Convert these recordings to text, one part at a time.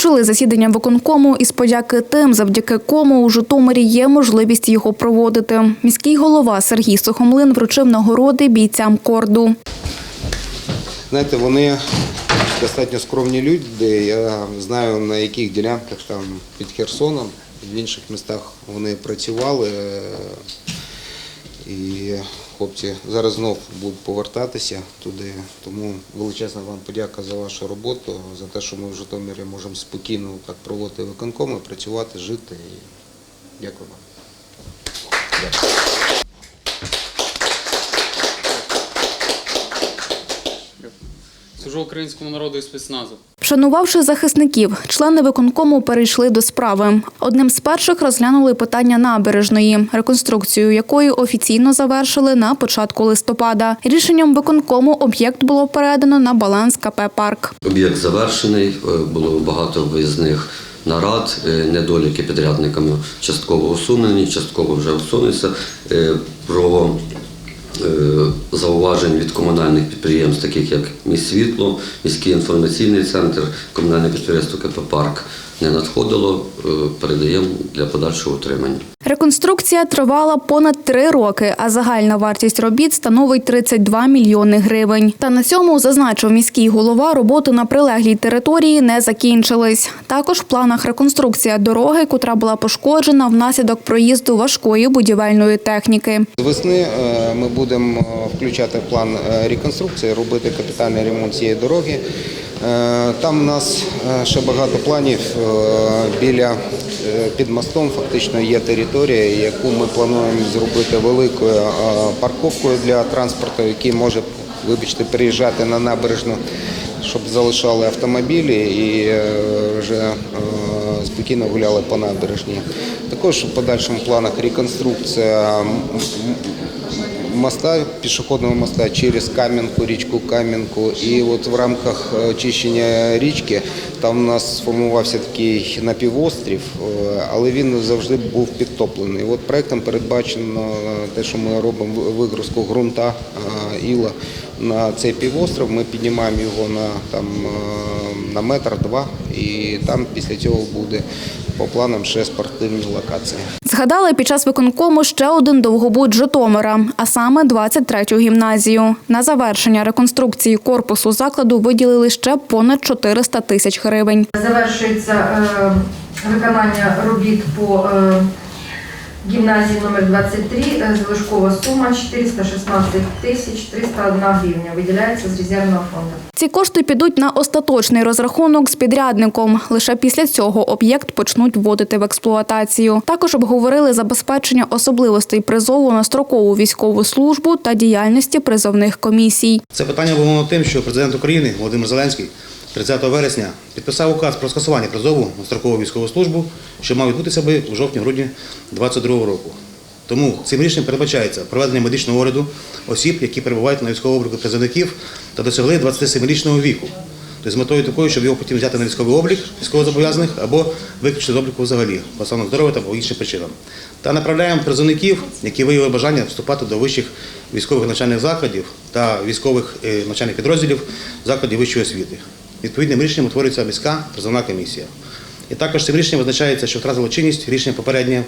Розпочали засідання виконкому із подяки тим, завдяки кому у Житомирі є можливість його проводити. Міський голова Сергій Сухомлин вручив нагороди бійцям корду. Знаєте, вони достатньо скромні люди. Я знаю на яких ділянках там під Херсоном, в інших містах вони працювали. е, І хлопці зараз знов будуть повертатися туди. Тому величезна вам подяка за вашу роботу, за те, що ми в Житомирі можемо спокійно так проводити виконкоми, працювати, жити. І дякую вам. Служу українському народу і спецназу. Вшанувавши захисників, члени виконкому перейшли до справи. Одним з перших розглянули питання набережної, реконструкцію якої офіційно завершили на початку листопада. Рішенням виконкому об'єкт було передано на баланс КП «Парк». Об'єкт завершений, е, було багато виїзних нарад, е, недоліки підрядниками частково усунені, частково вже усунуться. Е, зауважень від комунальних підприємств, таких як Міськсвітло, міський інформаційний центр, комунальне підприємство КП «Парк» не надходило, е, передаємо для подальшого утримання. Реконструкція тривала понад три роки, а загальна вартість робіт становить 32 мільйони гривень. Та на цьому, зазначив міський голова, роботи на прилеглій території не закінчились. Також в планах реконструкція дороги, котра була пошкоджена внаслідок проїзду важкої будівельної техніки. З весни е, ми будемо е, включати в план реконструкції, робити капітальний ремонт цієї дороги. Е, Там у нас е, ще багато планів. Е, Біля під мостом фактично є територія, яку ми плануємо зробити великою парковкою для транспорту, який може, вибачте, переїжджати на набережну, щоб залишали автомобілі і вже спокійно гуляли по набережній. Також в подальшому планах реконструкція моста, пішохідного моста через Кам'янку, річку Кам'янку. І от в рамках е, очищення річки там у нас сформувався такий напівострів, е, але він завжди був підтоплений. От проектом передбачено е, те, що ми робимо вигрузку ґрунта е, іла на цей півостров. Ми піднімаємо його на там е, на метр два, і там після цього буде по планам ще спортивні локації. Згадали під час виконкому ще один довгобуд Житомира, а саме 23-ю гімназію. На завершення реконструкції корпусу закладу виділили ще понад 400 тисяч гривень. Завершується е, виконання робіт по е, гімназії номер 23. Е, Залишкова сума 416 тисяч 301 гривня. Виділяється з резервного фонду. Ці кошти підуть на остаточний розрахунок з підрядником. Лише після цього об'єкт почнуть вводити в експлуатацію. Також обговорили забезпечення особливостей призову на строкову військову службу та діяльності призовних комісій. Це питання обумовлено тим, що президент України Володимир Зеленський 30 вересня підписав указ про скасування призову на строкову військову службу, що мав відбутися би у жовтні-грудні 2022 року. Тому цим рішенням передбачається проведення медичного огляду осіб, які перебувають на військовому обліку призовників та досягли 27-річного віку. Тобто з метою такою, щоб його потім взяти на військовий облік військовозобов'язаних або виключити з обліку взагалі по стану здоров'я та по іншим причинам. Та направляємо призовників, які виявили бажання вступати до вищих військових навчальних закладів та військових е, навчальних підрозділів закладів вищої освіти. Відповідним рішенням утворюється міська призовна комісія. І також цим рішенням визначається, що втратило чинність рішення попереднє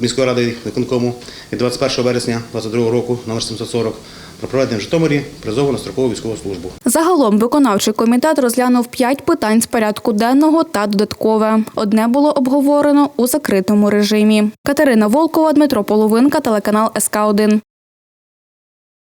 міської ради виконкому від 21 вересня 2022 року номер 740 про проведення в Житомирі призову на строкову військову службу. Загалом виконавчий комітет розглянув п'ять питань з порядку денного та додаткове. Одне було обговорено у закритому режимі. Катерина Волкова, Дмитро Половинка, телеканал СК 1